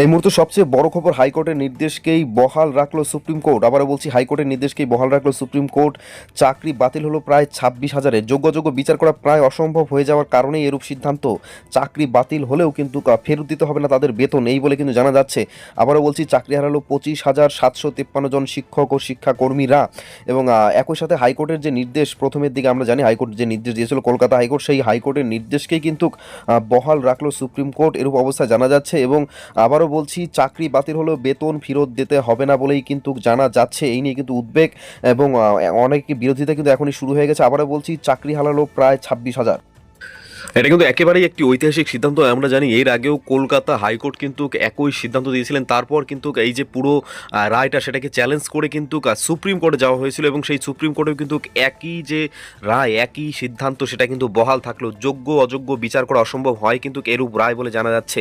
এই মুহূর্তে সবচেয়ে বড় খবর হাইকোর্টের নির্দেশকেই বহাল রাখল সুপ্রিম কোর্ট। আবারও বলছি, হাইকোর্টের নির্দেশকেই বহাল রাখল সুপ্রিম কোর্ট। চাকরি বাতিল হলো প্রায় ছাব্বিশ হাজারে। যোগ্যযোগ্য বিচার করা প্রায় অসম্ভব হয়ে যাওয়ার কারণেই এরূপ সিদ্ধান্ত। চাকরি বাতিল হলেও কিন্তু ফেরত দিতে হবে না তাদের বেতন, এই বলে কিন্তু জানা যাচ্ছে। আবারও বলছি, চাকরি হারালো পঁচিশ হাজার সাতশো তিপ্পান্ন জন শিক্ষক ও শিক্ষাকর্মীরা। এবং একই সাথে হাইকোর্টের যে নির্দেশ, প্রথমের দিকে আমরা জানি হাইকোর্ট যে নির্দেশ দিয়েছিল কলকাতা হাইকোর্ট, সেই হাইকোর্টের নির্দেশকেই কিন্তু বহাল রাখল সুপ্রিম কোর্ট। এরূপ অবস্থা জানা যাচ্ছে এবং আবারও বলছি, চাকরি বাতিল হলেও বেতন ফেরত দিতে হবে না বলেই কিন্তু জানা যাচ্ছে। এই নিয়ে কিন্তু উদ্বেগ এবং অনেক বিরোধিতা কিন্তু এখনই শুরু হয়ে গেছে। আবারও বলছি, চাকরি হারালো প্রায় ছাব্বিশ হাজার। এটা কিন্তু একেবারেই একটি ঐতিহাসিক সিদ্ধান্ত, আমরা জানি। এর আগেও কলকাতা হাইকোর্ট কিন্তু একই সিদ্ধান্ত দিয়েছিলেন। তারপর কিন্তু এই যে পুরো রায়টা সেটাকে চ্যালেঞ্জ করে কিন্তু সুপ্রিম কোর্টে যাওয়া হয়েছিল এবং সেই সুপ্রিম কোর্টেও কিন্তু একই যে রায়, একই সিদ্ধান্ত, সেটা কিন্তু বহাল থাকল। যোগ্য, অযোগ্য বিচার করা অসম্ভব হয় কিন্তু এরূপ রায় বলে জানা যাচ্ছে।